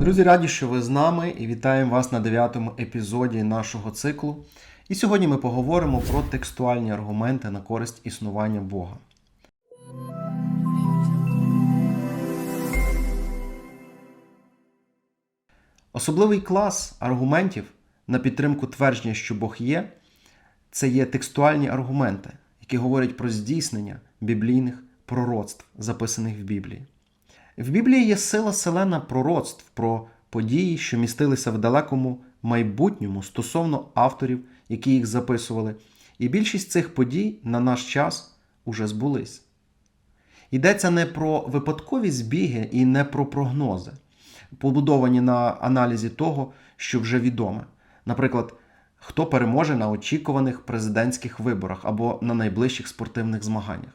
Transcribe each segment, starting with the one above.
Друзі, раді, що ви з нами і вітаємо вас на дев'ятому епізоді нашого циклу. І сьогодні ми поговоримо про текстуальні аргументи на користь існування Бога. Особливий клас аргументів на підтримку твердження, що Бог є, це є текстуальні аргументи, які говорять про здійснення біблійних пророцтв, записаних в Біблії. В Біблії є сила селена пророцтв про події, що містилися в далекому майбутньому стосовно авторів, які їх записували, і більшість цих подій на наш час уже збулись. Йдеться не про випадкові збіги і не про прогнози, побудовані на аналізі того, що вже відоме. Наприклад, хто переможе на очікуваних президентських виборах або на найближчих спортивних змаганнях.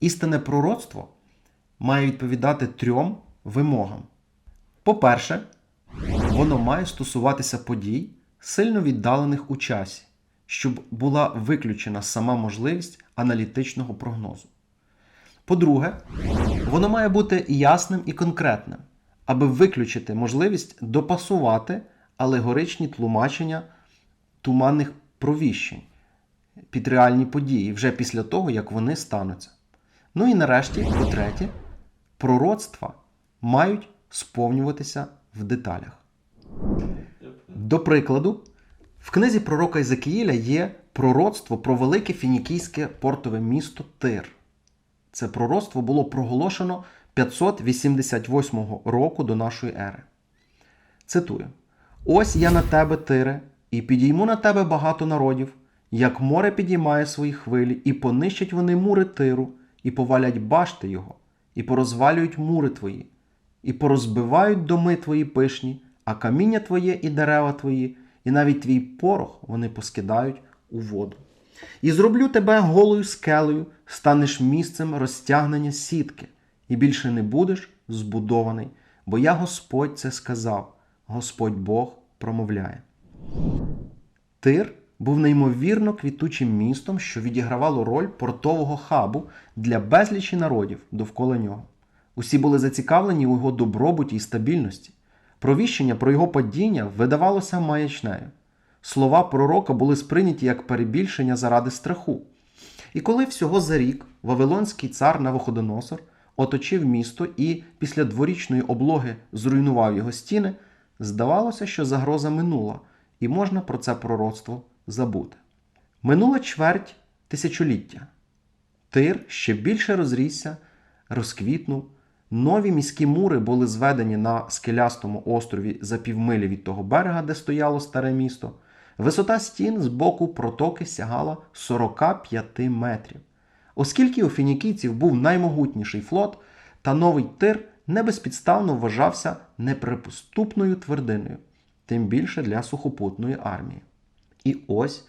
Істинне пророцтво має відповідати трьом вимогам. По-перше, воно має стосуватися подій, сильно віддалених у часі, щоб була виключена сама можливість аналітичного прогнозу. По-друге, воно має бути ясним і конкретним, аби виключити можливість допасувати алегоричні тлумачення туманних провіщень під реальні події вже після того, як вони стануться. Ну і нарешті, по-третє, пророцтва мають сповнюватися в деталях. До прикладу, в книзі пророка Ізекіїля є пророцтво про велике фінікійське портове місто Тир. Це пророцтво було проголошено 588 року до нашої ери. Цитую: Ось я на тебе, Тире, і підійму на тебе багато народів, як море підіймає свої хвилі, і понищать вони мури тиру, і повалять башти його, і порозвалюють мури твої, і порозбивають доми твої пишні, а каміння твоє і дерева твої, і навіть твій порох вони поскидають у воду. І зроблю тебе голою скелею, станеш місцем розтягнення сітки, і більше не будеш збудований, бо я Господь це сказав, Господь Бог промовляє. Тир був неймовірно квітучим містом, що відігравало роль портового хабу для безлічі народів довкола нього. Усі були зацікавлені у його добробуті і стабільності. Провіщення про його падіння видавалося маячнею. Слова пророка були сприйняті як перебільшення заради страху. І коли всього за рік Вавилонський цар Навуходоносор оточив місто і після дворічної облоги зруйнував його стіни, здавалося, що загроза минула, і можна про це пророцтво забути. Минула чверть тисячоліття. Тир ще більше розрісся, розквітнув. Нові міські мури були зведені на скелястому острові за півмилі від того берега, де стояло старе місто. Висота стін з боку протоки сягала 45 метрів. Оскільки у фінікійців був наймогутніший флот, та новий тир небезпідставно вважався неприступною твердиною, тим більше для сухопутної армії. І ось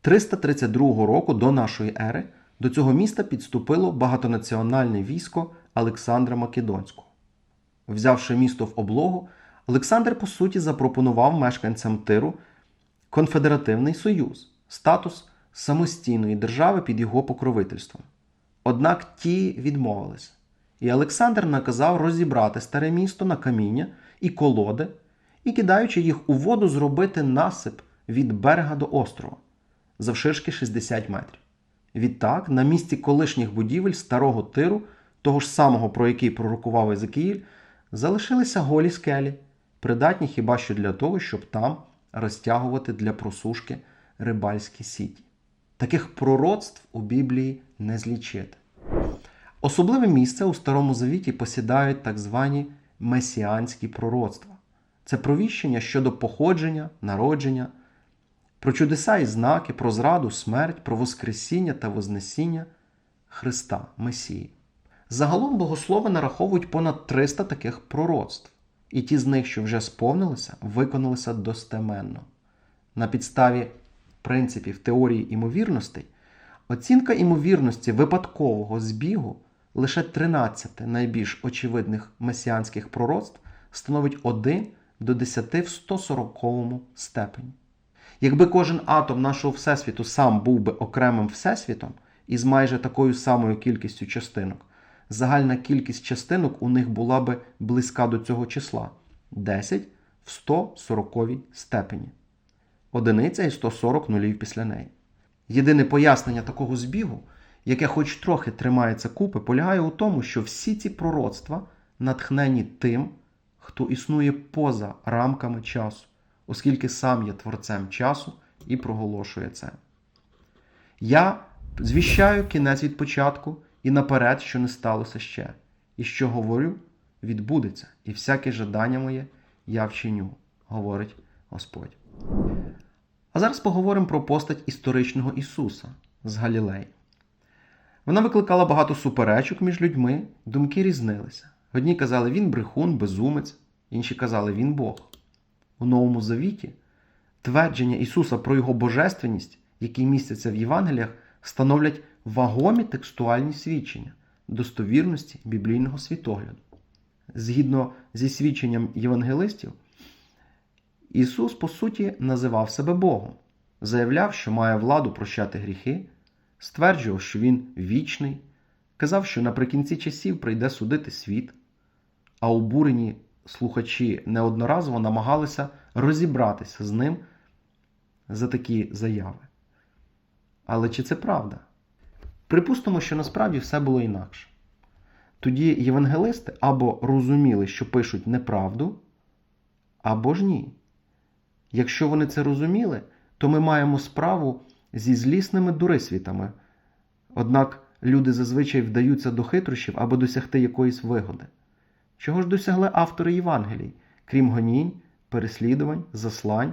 332 року до нашої ери до цього міста підступило багатонаціональне військо Олександра Македонського. Взявши місто в облогу, Олександр, по суті, запропонував мешканцям Тиру конфедеративний союз, статус самостійної держави під його покровительством. Однак ті відмовилися, і Олександр наказав розібрати старе місто на каміння і колоди, і, кидаючи їх у воду, зробити насип від берега до острова завширшки 60 метрів. Відтак, на місці колишніх будівель старого тиру, того ж самого, про який пророкував Езекіїль, залишилися голі скелі, придатні хіба що для того, щоб там розтягувати для просушки рибальські сіті. Таких пророцтв у Біблії не злічити. Особливе місце у Старому Завіті посідають так звані месіанські пророцтва. Це провіщення щодо походження, народження, про чудеса і знаки, про зраду, смерть, про Воскресіння та Вознесіння Христа, Месії. Загалом богослови нараховують понад 300 таких пророцтв, і ті з них, що вже сповнилися, виконалися достеменно. На підставі принципів теорії імовірностей, оцінка імовірності випадкового збігу лише 13 найбільш очевидних месіанських пророцтв становить 1 до 10 в 140 степені. Якби кожен атом нашого Всесвіту сам був би окремим Всесвітом із майже такою самою кількістю частинок, загальна кількість частинок у них була би близька до цього числа 10 в 140 степені. Одиниця і 140 нулів після неї. Єдине пояснення такого збігу, яке хоч трохи тримається купи, полягає у тому, що всі ці пророцтва натхнені тим, хто існує поза рамками часу, оскільки сам є творцем часу і проголошує це. Я звіщаю кінець від початку і наперед, що не сталося ще, і що говорю, відбудеться, і всяке жадання моє я вчиню, говорить Господь. А зараз поговоримо про постать історичного Ісуса з Галілеї. Вона викликала багато суперечок між людьми, думки різнилися. Одні казали, він брехун, безумець, інші казали, він Бог. У Новому Завіті твердження Ісуса про Його божественність, які містяться в Євангеліях, становлять вагомі текстуальні свідчення достовірності біблійного світогляду. Згідно зі свідченням євангелистів, Ісус, по суті, називав себе Богом, заявляв, що має владу прощати гріхи, стверджував, що Він вічний, казав, що наприкінці часів прийде судити світ, а обурені слухачі неодноразово намагалися розібратися з ним за такі заяви. Але чи це правда? Припустимо, що насправді все було інакше. Тоді євангелисти або розуміли, що пишуть неправду, або ж ні. Якщо вони це розуміли, то ми маємо справу зі злісними дурисвітами. Однак люди зазвичай вдаються до хитрощів, аби досягти якоїсь вигоди. Чого ж досягли автори Євангелій, крім гонінь, переслідувань, заслань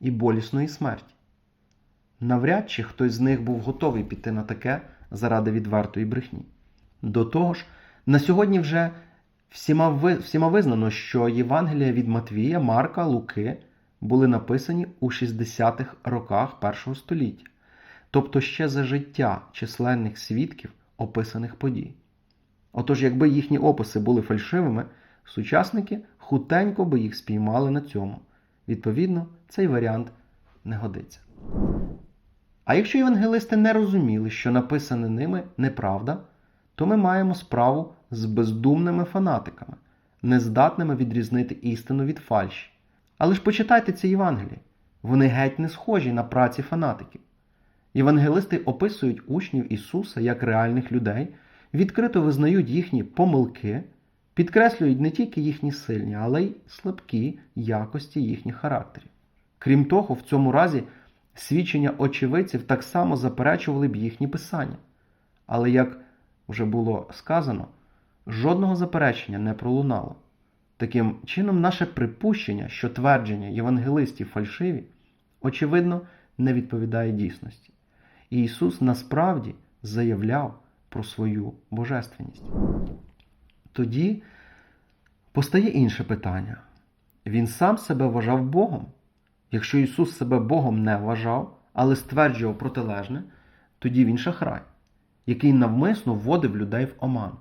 і болісної смерті? Навряд чи хтось з них був готовий піти на таке заради відвертої брехні. До того ж, на сьогодні вже всіма, всіма визнано, що Євангелія від Матвія, Марка, Луки були написані у 60-х роках першого століття, тобто ще за життя численних свідків описаних подій. Отож, якби їхні описи були фальшивими, сучасники хутенько би їх спіймали на цьому. Відповідно, цей варіант не годиться. А якщо євангелисти не розуміли, що написане ними неправда, то ми маємо справу з бездумними фанатиками, нездатними відрізнити істину від фальші. Але ж почитайте ці Євангелії. Вони геть не схожі на праці фанатиків. Євангелисти описують учнів Ісуса як реальних людей, відкрито визнають їхні помилки, підкреслюють не тільки їхні сильні, але й слабкі якості їхніх характерів. Крім того, в цьому разі свідчення очевидців так само заперечували б їхні писання. Але, як вже було сказано, жодного заперечення не пролунало. Таким чином, наше припущення, що твердження євангелистів фальшиві, очевидно, не відповідає дійсності. І Ісус насправді заявляв про свою божественність. Тоді постає інше питання. Він сам себе вважав Богом. Якщо Ісус себе Богом не вважав, але стверджував протилежне, тоді він шахрай, який навмисно вводив людей в оман.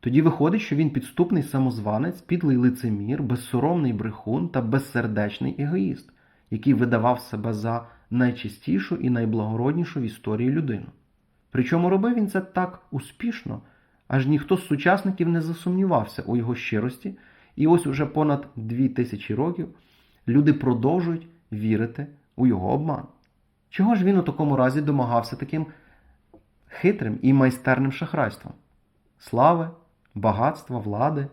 Тоді виходить, що він підступний самозванець, підлий лицемір, безсоромний брехун та безсердечний егоїст, який видавав себе за найчистішу і найблагороднішу в історії людину. Причому робив він це так успішно, аж ніхто з сучасників не засумнівався у його щирості, і ось уже понад дві тисячі років люди продовжують вірити у його обман. Чого ж він у такому разі домагався таким хитрим і майстерним шахрайством? Слави, багатства, влади,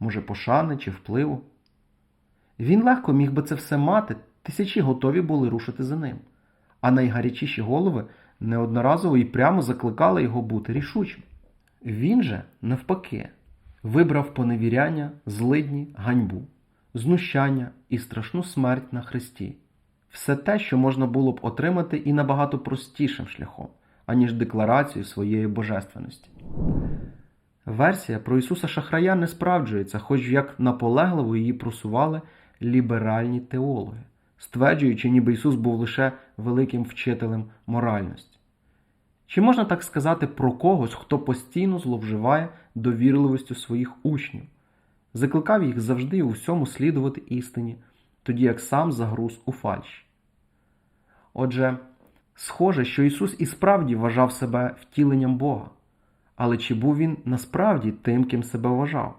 може, пошани чи впливу? Він легко міг би це все мати, тисячі готові були рушити за ним, а найгарячіші голови неодноразово і прямо закликали його бути рішучим. Він же, навпаки, вибрав поневіряння, злидні, ганьбу, знущання і страшну смерть на Христі. Все те, що можна було б отримати і набагато простішим шляхом, аніж декларацію своєї божественності. Версія про Ісуса Шахрая не справджується, хоч як наполегливо її просували ліберальні теологи, стверджуючи, ніби Ісус був лише великим вчителем моральності. Чи можна так сказати про когось, хто постійно зловживає довірливістю своїх учнів, закликав їх завжди у всьому слідувати істині, тоді як сам загруз у фальші? Отже, схоже, що Ісус і справді вважав себе втіленням Бога. Але чи був він насправді тим, ким себе вважав?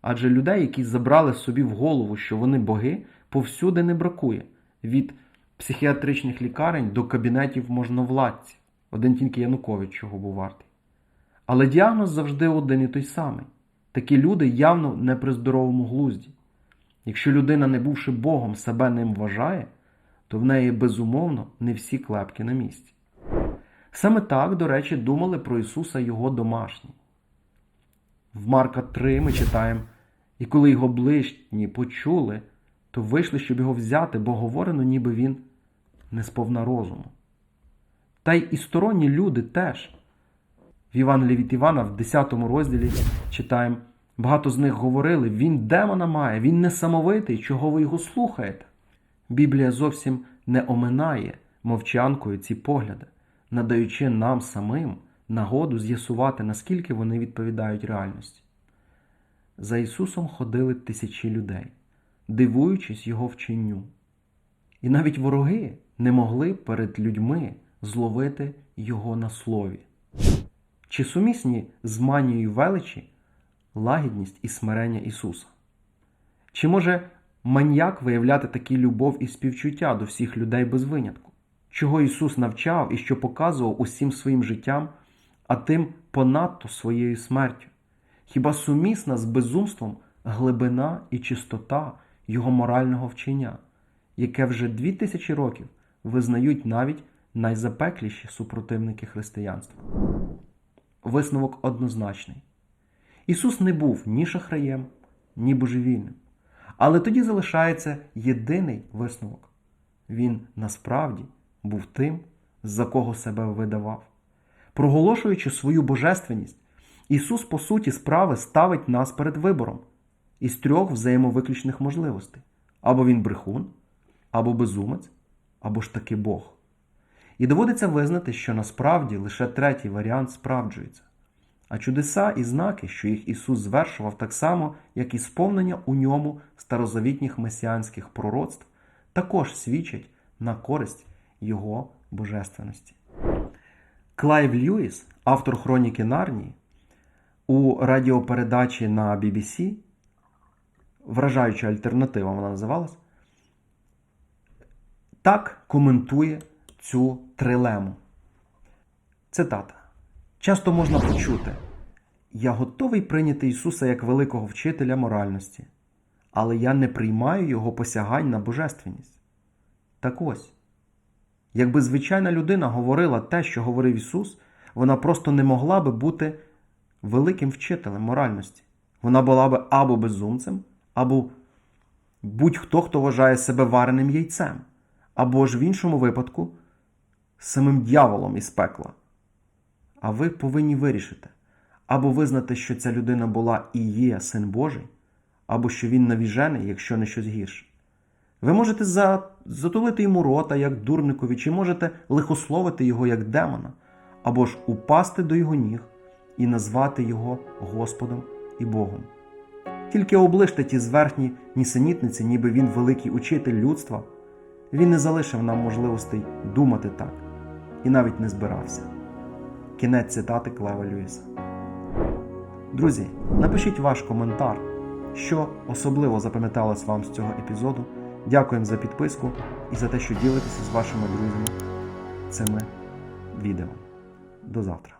Адже людей, які забрали собі в голову, що вони боги, повсюди не бракує від психіатричних лікарень до кабінетів можновладців. Один тільки Янукович чого був вартий. Але діагноз завжди один і той самий. Такі люди явно не при здоровому глузді. Якщо людина, не бувши Богом, себе ним вважає, то в неї безумовно не всі клепки на місці. Саме так, до речі, думали про Ісуса його домашні. В Марка 3 ми читаємо, і коли його ближні почули, то вийшли, щоб його взяти, бо говорено, ніби він не сповна розуму. Та й і сторонні люди теж. В Євангелії від Івана в 10 розділі читаємо, багато з них говорили, він демона має, він несамовитий, чого ви його слухаєте. Біблія зовсім не оминає мовчанкою ці погляди, надаючи нам самим нагоду з'ясувати, наскільки вони відповідають реальності. За Ісусом ходили тисячі людей, дивуючись Його вченню. І навіть вороги не могли перед людьми зловити Його на слові. Чи сумісні з манією величі лагідність і смирення Ісуса? Чи може маньяк виявляти такі любов і співчуття до всіх людей без винятку? Чого Ісус навчав і що показував усім своїм життям, а тим понадто своєю смертю? Хіба сумісна з безумством глибина і чистота Його морального вчення, яке вже дві тисячі років визнають навіть найзапекліші супротивники християнства? Висновок однозначний. Ісус не був ні шахраєм, ні божевільним. Але тоді залишається єдиний висновок. Він насправді був тим, за кого себе видавав. Проголошуючи свою божественність, Ісус, по суті, справи ставить нас перед вибором із трьох взаємовиключних можливостей: або він брехун, або безумець, або ж таки Бог. І доводиться визнати, що насправді лише третій варіант справджується. А чудеса і знаки, що їх Ісус звершував так само, як і сповнення у ньому старозавітніх месіанських пророцтв, також свідчать на користь Його божественності. Клайв Льюіс, автор хроніки Нарнії, у радіопередачі на BBC, вражаюча альтернатива вона називалась, так коментує цю трилему. Цитата. Часто можна почути: Я готовий прийняти Ісуса як великого вчителя моральності, але я не приймаю Його посягань на божественність. Так ось, якби звичайна людина говорила те, що говорив Ісус, вона просто не могла би бути великим вчителем моральності. Вона була би або безумцем, або будь-хто, хто вважає себе вареним яйцем, або ж в іншому випадку самим дьяволом із пекла. А ви повинні вирішити або визнати, що ця людина була і є син Божий, або що він навіжений, якщо не щось гірше. Ви можете за... затулити йому рота, як дурникові, чи можете лихословити його як демона, або ж упасти до його ніг і назвати його Господом і Богом. Тільки оближте ті зверхні нісенітниці, ніби він великий учитель людства, він не залишив нам можливостей думати так і навіть не збирався. Кінець цитати Клева Льюіса. Друзі, напишіть ваш коментар, що особливо запам'яталось вам з цього епізоду. Дякуємо за підписку і за те, що ділитеся з вашими друзями цими відео. До завтра.